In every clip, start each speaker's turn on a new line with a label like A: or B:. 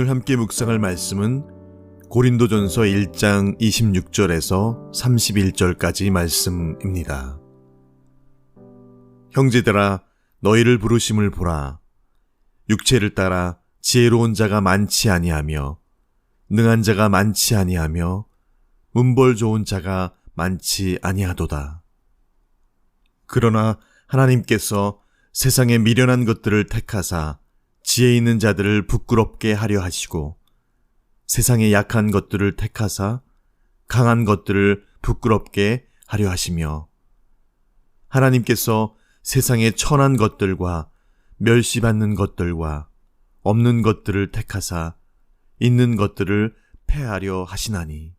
A: 오늘 함께 묵상할 말씀은 고린도전서 1장 26절에서 31절까지 말씀입니다. 형제들아 너희를 부르심을 보라 육체를 따라 지혜로운 자가 많지 아니하며 능한 자가 많지 아니하며 문벌 좋은 자가 많지 아니하도다. 그러나 하나님께서 세상의 미련한 것들을 택하사 지혜 있는 자들을 부끄럽게 하려 하시고 세상의 약한 것들을 택하사 강한 것들을 부끄럽게 하려 하시며 하나님께서 세상의 천한 것들과 멸시받는 것들과 없는 것들을 택하사 있는 것들을 패하려 하시나니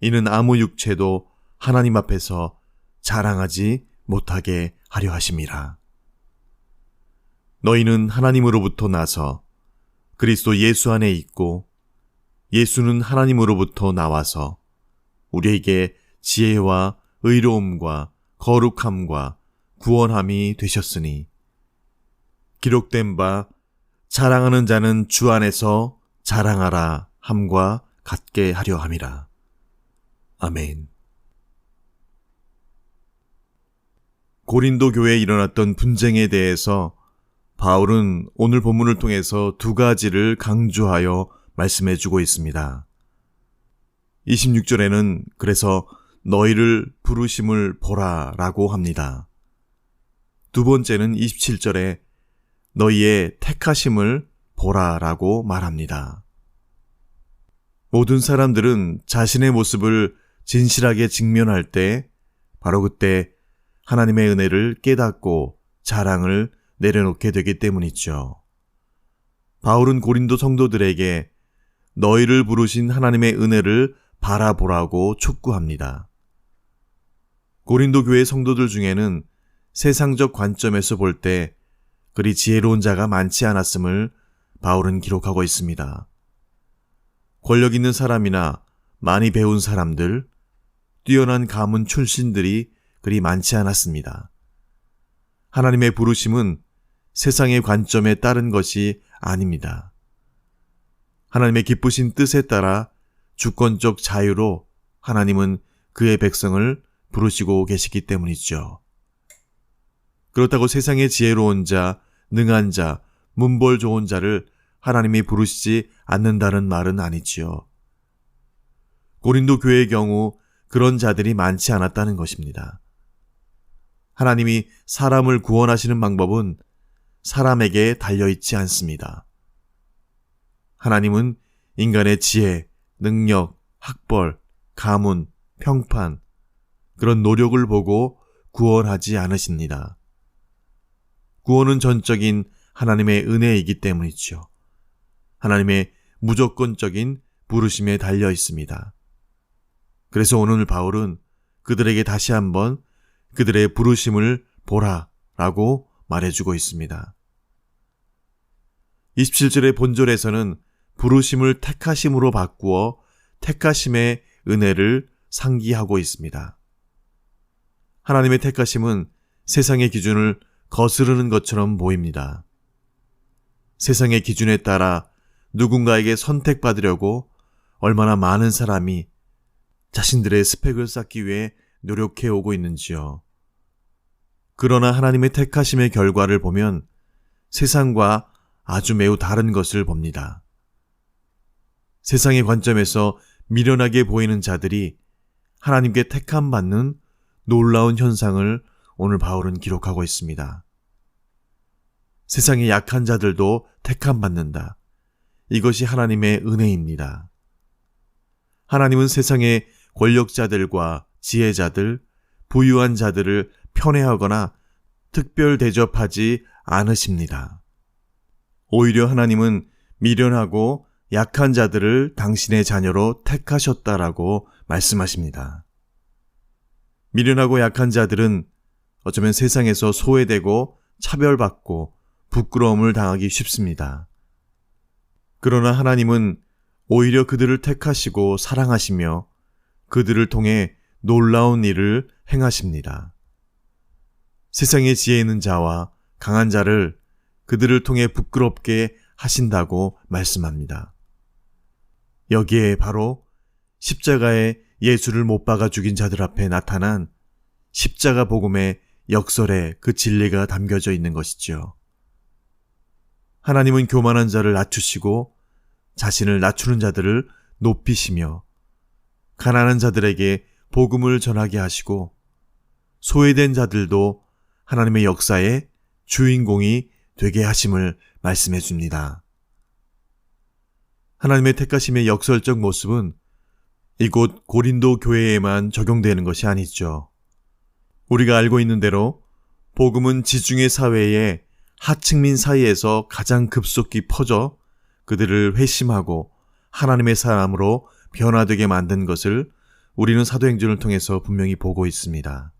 A: 이는 아무 육체도 하나님 앞에서 자랑하지 못하게 하려 하심이라. 너희는 하나님으로부터 나서 그리스도 예수 안에 있고 예수는 하나님으로부터 나와서 우리에게 지혜와 의로움과 거룩함과 구원함이 되셨으니 기록된 바 자랑하는 자는 주 안에서 자랑하라 함과 같게 하려 함이라. 아멘. 고린도 교회에 일어났던 분쟁에 대해서 바울은 오늘 본문을 통해서 두 가지를 강조하여 말씀해 주고 있습니다. 26절에는 그래서 너희를 부르심을 보라 라고 합니다. 두 번째는 27절에 너희의 택하심을 보라 라고 말합니다. 모든 사람들은 자신의 모습을 진실하게 직면할 때 바로 그때 하나님의 은혜를 깨닫고 자랑을 내려놓게 되기 때문이죠. 바울은 고린도 성도들에게 너희를 부르신 하나님의 은혜를 바라보라고 촉구합니다. 고린도 교회 성도들 중에는 세상적 관점에서 볼 때 그리 지혜로운 자가 많지 않았음을 바울은 기록하고 있습니다. 권력 있는 사람이나 많이 배운 사람들, 뛰어난 가문 출신들이 그리 많지 않았습니다. 하나님의 부르심은 세상의 관점에 따른 것이 아닙니다. 하나님의 기쁘신 뜻에 따라 주권적 자유로 하나님은 그의 백성을 부르시고 계시기 때문이죠. 그렇다고 세상의 지혜로운 자, 능한 자, 문벌 좋은 자를 하나님이 부르시지 않는다는 말은 아니지요. 고린도 교회의 경우 그런 자들이 많지 않았다는 것입니다. 하나님이 사람을 구원하시는 방법은 사람에게 달려있지 않습니다. 하나님은 인간의 지혜, 능력, 학벌, 가문, 평판, 그런 노력을 보고 구원하지 않으십니다. 구원은 전적인 하나님의 은혜이기 때문이죠. 하나님의 무조건적인 부르심에 달려 있습니다. 그래서 오늘 바울은 그들에게 다시 한번 그들의 부르심을 보라 라고 말해주고 있습니다. 27절의 본절에서는 부르심을 택하심으로 바꾸어 택하심의 은혜를 상기하고 있습니다. 하나님의 택하심은 세상의 기준을 거스르는 것처럼 보입니다. 세상의 기준에 따라 누군가에게 선택받으려고 얼마나 많은 사람이 자신들의 스펙을 쌓기 위해 노력해 오고 있는지요. 그러나 하나님의 택하심의 결과를 보면 세상과 아주 매우 다른 것을 봅니다. 세상의 관점에서 미련하게 보이는 자들이 하나님께 택함 받는 놀라운 현상을 오늘 바울은 기록하고 있습니다. 세상의 약한 자들도 택함 받는다. 이것이 하나님의 은혜입니다. 하나님은 세상의 권력자들과 지혜자들, 부유한 자들을 편애하거나 특별 대접하지 않으십니다. 오히려 하나님은 미련하고 약한 자들을 당신의 자녀로 택하셨다라고 말씀하십니다. 미련하고 약한 자들은 어쩌면 세상에서 소외되고 차별받고 부끄러움을 당하기 쉽습니다. 그러나 하나님은 오히려 그들을 택하시고 사랑하시며 그들을 통해 놀라운 일을 행하십니다. 세상의 지혜 있는 자와 강한 자를 그들을 통해 부끄럽게 하신다고 말씀합니다. 여기에 바로 십자가에 예수를 못 박아 죽인 자들 앞에 나타난 십자가 복음의 역설에 그 진리가 담겨져 있는 것이지요. 하나님은 교만한 자를 낮추시고 자신을 낮추는 자들을 높이시며 가난한 자들에게 복음을 전하게 하시고 소외된 자들도 하나님의 역사의 주인공이 되게 하심을 말씀해 줍니다. 하나님의 택하심의 역설적 모습은 이곳 고린도 교회에만 적용되는 것이 아니죠. 우리가 알고 있는 대로 복음은 지중해 사회의 하층민 사이에서 가장 급속히 퍼져 그들을 회심하고 하나님의 사람으로 변화되게 만든 것을 우리는 사도행전을 통해서 분명히 보고 있습니다.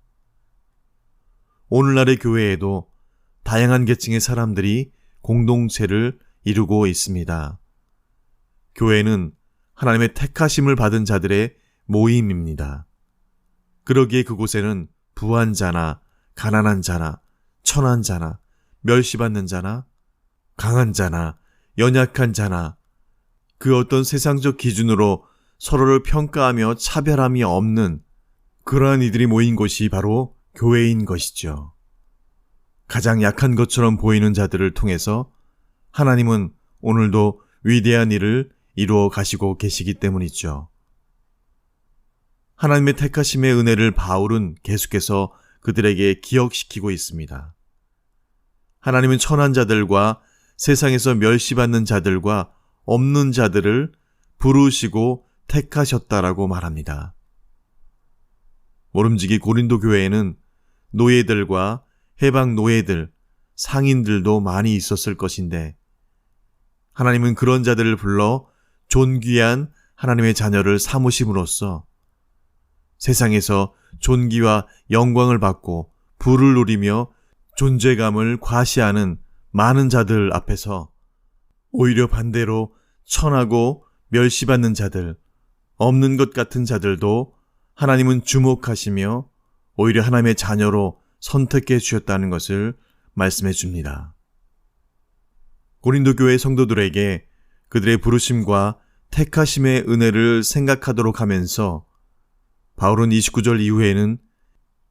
A: 오늘날의 교회에도 다양한 계층의 사람들이 공동체를 이루고 있습니다. 교회는 하나님의 택하심을 받은 자들의 모임입니다. 그러기에 그곳에는 부한 자나 가난한 자나 천한 자나 멸시받는 자나 강한 자나 연약한 자나 그 어떤 세상적 기준으로 서로를 평가하며 차별함이 없는 그러한 이들이 모인 곳이 바로 교회인 것이죠. 가장 약한 것처럼 보이는 자들을 통해서 하나님은 오늘도 위대한 일을 이루어 가시고 계시기 때문이죠. 하나님의 택하심의 은혜를 바울은 계속해서 그들에게 기억시키고 있습니다. 하나님은 천한 자들과 세상에서 멸시받는 자들과 없는 자들을 부르시고 택하셨다라고 말합니다. 모름지기 고린도 교회에는 노예들과 해방 노예들, 상인들도 많이 있었을 것인데 하나님은 그런 자들을 불러 존귀한 하나님의 자녀를 삼으심으로써 세상에서 존귀와 영광을 받고 부를 누리며 존재감을 과시하는 많은 자들 앞에서 오히려 반대로 천하고 멸시받는 자들, 없는 것 같은 자들도 하나님은 주목하시며 오히려 하나님의 자녀로 선택해 주셨다는 것을 말씀해 줍니다. 고린도 교회 성도들에게 그들의 부르심과 택하심의 은혜를 생각하도록 하면서 바울은 29절 이후에는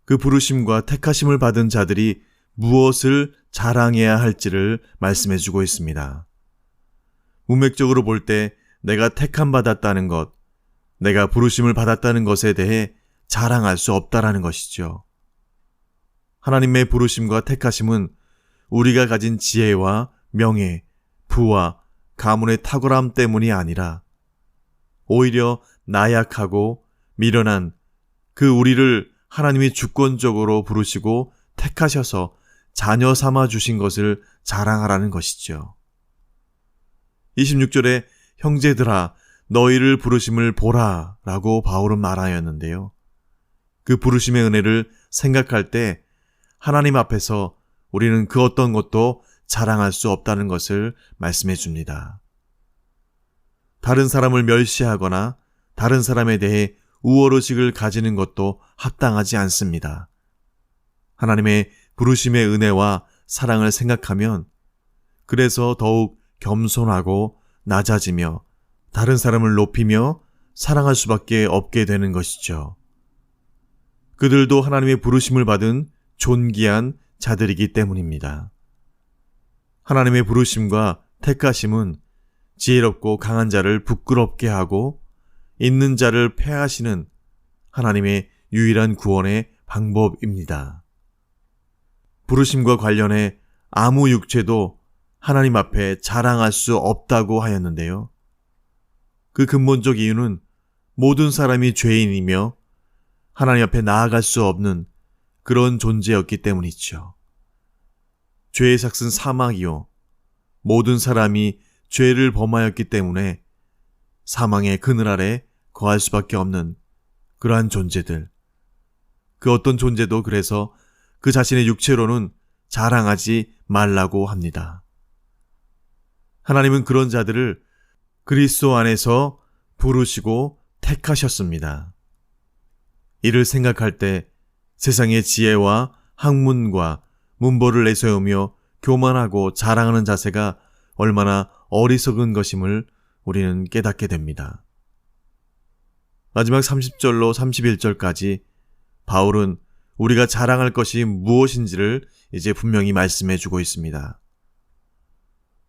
A: 그 부르심과 택하심을 받은 자들이 무엇을 자랑해야 할지를 말씀해 주고 있습니다. 문맥적으로 볼 때 내가 택함 받았다는 것, 내가 부르심을 받았다는 것에 대해 자랑할 수 없다라는 것이죠. 하나님의 부르심과 택하심은 우리가 가진 지혜와 명예, 부와 가문의 탁월함 때문이 아니라 오히려 나약하고 미련한 그 우리를 하나님이 주권적으로 부르시고 택하셔서 자녀 삼아 주신 것을 자랑하라는 것이죠. 26절에 형제들아 너희를 부르심을 보라 라고 바울은 말하였는데요. 그 부르심의 은혜를 생각할 때 하나님 앞에서 우리는 그 어떤 것도 자랑할 수 없다는 것을 말씀해 줍니다. 다른 사람을 멸시하거나 다른 사람에 대해 우월의식을 가지는 것도 합당하지 않습니다. 하나님의 부르심의 은혜와 사랑을 생각하면 그래서 더욱 겸손하고 낮아지며 다른 사람을 높이며 사랑할 수밖에 없게 되는 것이죠. 그들도 하나님의 부르심을 받은 존귀한 자들이기 때문입니다. 하나님의 부르심과 택하심은 지혜롭고 강한 자를 부끄럽게 하고 있는 자를 패하시는 하나님의 유일한 구원의 방법입니다. 부르심과 관련해 아무 육체도 하나님 앞에 자랑할 수 없다고 하였는데요. 그 근본적 이유는 모든 사람이 죄인이며 하나님 앞에 나아갈 수 없는 그런 존재였기 때문이죠. 죄의 삭은 사망이요. 모든 사람이 죄를 범하였기 때문에 사망의 그늘 아래 거할 수밖에 없는 그러한 존재들. 그 어떤 존재도 그래서 그 자신의 육체로는 자랑하지 말라고 합니다. 하나님은 그런 자들을 그리스도 안에서 부르시고 택하셨습니다. 이를 생각할 때 세상의 지혜와 학문과 문보를 내세우며 교만하고 자랑하는 자세가 얼마나 어리석은 것임을 우리는 깨닫게 됩니다. 마지막 30절로 31절까지 바울은 우리가 자랑할 것이 무엇인지를 이제 분명히 말씀해 주고 있습니다.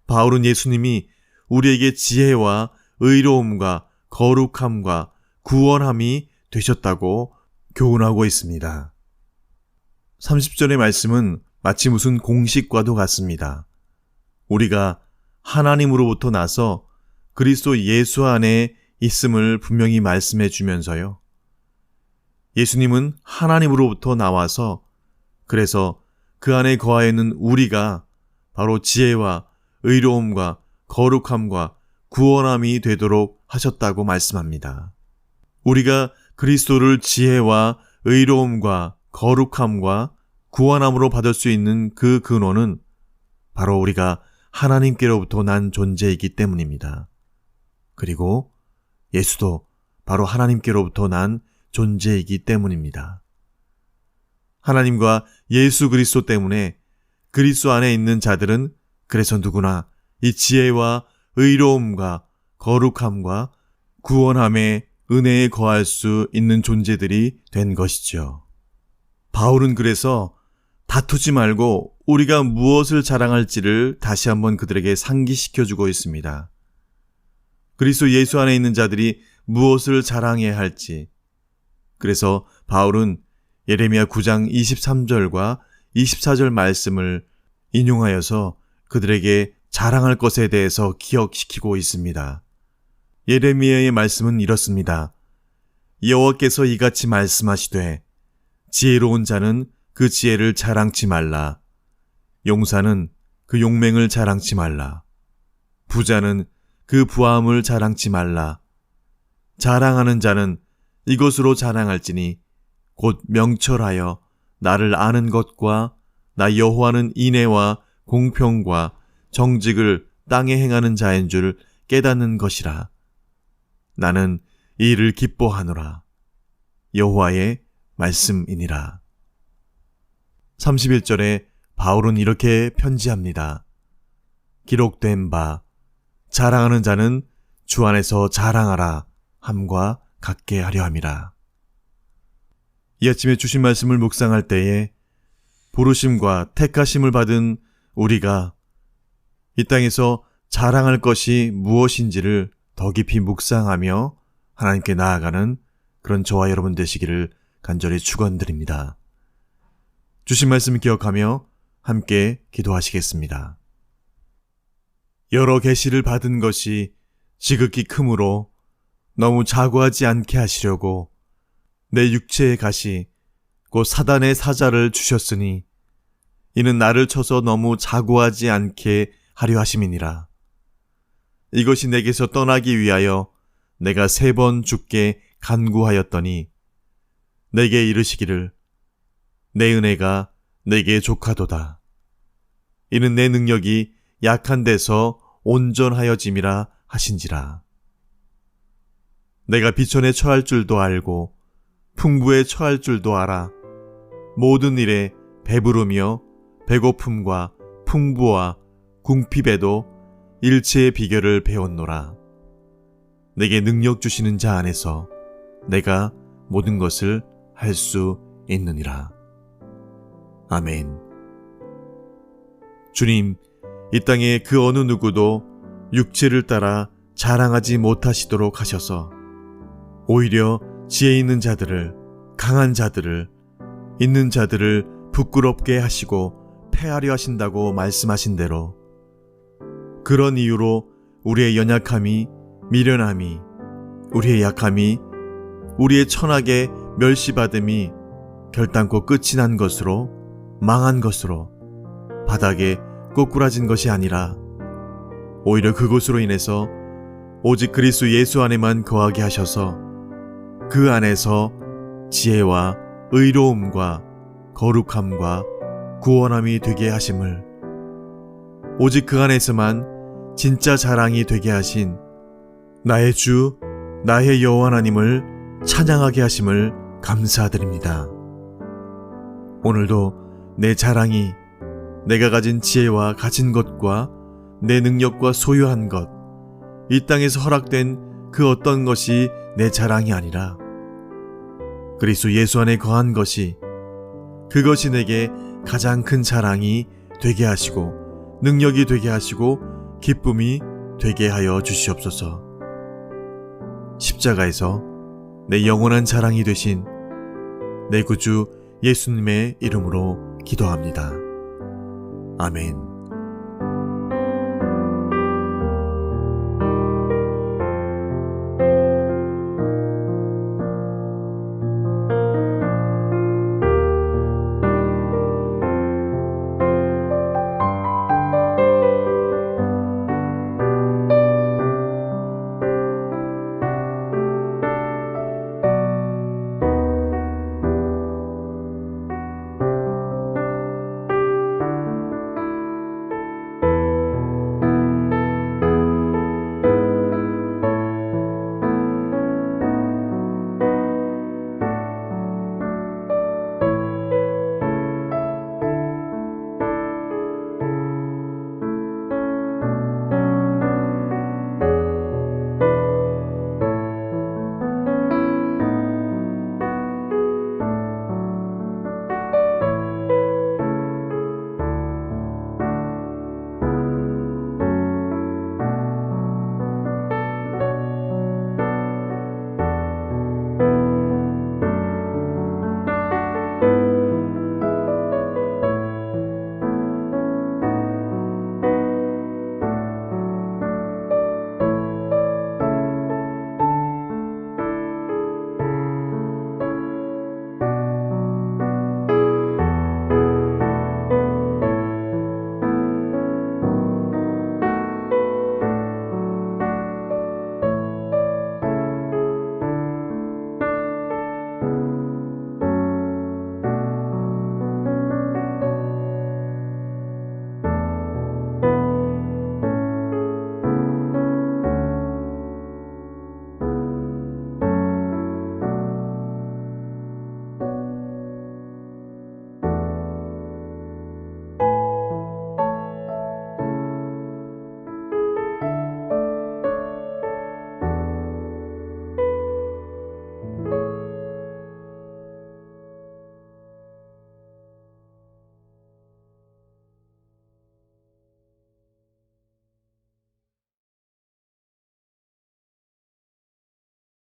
A: 바울은 예수님이 우리에게 지혜와 의로움과 거룩함과 구원함이 되셨다고 교훈하고 있습니다. 30절의 말씀은 마치 무슨 공식과도 같습니다. 우리가 하나님으로부터 나서 그리스도 예수 안에 있음을 분명히 말씀해 주면서요. 예수님은 하나님으로부터 나와서 그래서 그 안에 거하여 있는 우리가 바로 지혜와 의로움과 거룩함과 구원함이 되도록 하셨다고 말씀합니다. 우리가 그리스도를 지혜와 의로움과 거룩함과 구원함으로 받을 수 있는 그 근원은 바로 우리가 하나님께로부터 난 존재이기 때문입니다. 그리고 예수도 바로 하나님께로부터 난 존재이기 때문입니다. 하나님과 예수 그리스도 때문에 그리스도 안에 있는 자들은 그래서 누구나 이 지혜와 의로움과 거룩함과 구원함의 은혜에 거할 수 있는 존재들이 된 것이죠. 바울은 그래서 다투지 말고 우리가 무엇을 자랑할지를 다시 한번 그들에게 상기시켜 주고 있습니다. 그리스도 예수 안에 있는 자들이 무엇을 자랑해야 할지. 그래서 바울은 예레미야 9장 23절과 24절 말씀을 인용하여서 그들에게 자랑할 것에 대해서 기억시키고 있습니다. 예레미야의 말씀은 이렇습니다. 여호와께서 이같이 말씀하시되 지혜로운 자는 그 지혜를 자랑치 말라. 용사는 그 용맹을 자랑치 말라. 부자는 그 부함을 자랑치 말라. 자랑하는 자는 이것으로 자랑할지니 곧 명철하여 나를 아는 것과 나 여호와는 인애와 공평과 정직을 땅에 행하는 자인 줄 깨닫는 것이라. 나는 이 일을 기뻐하노라. 여호와의 말씀이니라. 31절에 바울은 이렇게 편지합니다. 기록된 바 자랑하는 자는 주 안에서 자랑하라 함과 같게 하려 함이라. 이 아침에 주신 말씀을 묵상할 때에 부르심과 택하심을 받은 우리가 이 땅에서 자랑할 것이 무엇인지를 더 깊이 묵상하며 하나님께 나아가는 그런 저와 여러분 되시기를 간절히 축원드립니다. 주신 말씀 기억하며 함께 기도하시겠습니다. 여러 계시를 받은 것이 지극히 크므로 너무 자고하지 않게 하시려고 내 육체의 가시 곧 사단의 사자를 주셨으니 이는 나를 쳐서 너무 자고하지 않게 하려 하심이니라. 이것이 내게서 떠나기 위하여 내가 세 번 죽게 간구하였더니 내게 이르시기를 내 은혜가 내게 족하도다. 이는 내 능력이 약한 데서 온전하여짐이라 하신지라. 내가 비천에 처할 줄도 알고 풍부에 처할 줄도 알아. 모든 일에 배부르며 배고픔과 풍부와 궁핍에도 일체의 비결을 배웠노라. 내게 능력 주시는 자 안에서 내가 모든 것을 할 수 있느니라. 아멘. 주님, 이 땅에 그 어느 누구도 육체를 따라 자랑하지 못하시도록 하셔서 오히려 지혜 있는 자들을, 강한 자들을, 있는 자들을 부끄럽게 하시고 패하려 하신다고 말씀하신 대로 그런 이유로 우리의 연약함이, 미련함이, 우리의 약함이, 우리의 천하게 멸시받음이 결단코 끝이 난 것으로, 망한 것으로, 바닥에 꼬꾸라진 것이 아니라, 오히려 그것으로 인해서 오직 그리스 도 예수 안에만 거하게 하셔서 그 안에서 지혜와 의로움과 거룩함과 구원함이 되게 하심을 오직 그 안에서만 진짜 자랑이 되게 하신 나의 주, 나의 여호와 하나님을 찬양하게 하심을 감사드립니다. 오늘도 내 자랑이 내가 가진 지혜와 가진 것과 내 능력과 소유한 것, 이 땅에서 허락된 그 어떤 것이 내 자랑이 아니라 그리스도 예수 안에 거한 것이 그것이 내게 가장 큰 자랑이 되게 하시고 능력이 되게 하시고 기쁨이 되게 하여 주시옵소서. 십자가에서 내 영원한 자랑이 되신 내 구주 예수님의 이름으로 기도합니다. 아멘.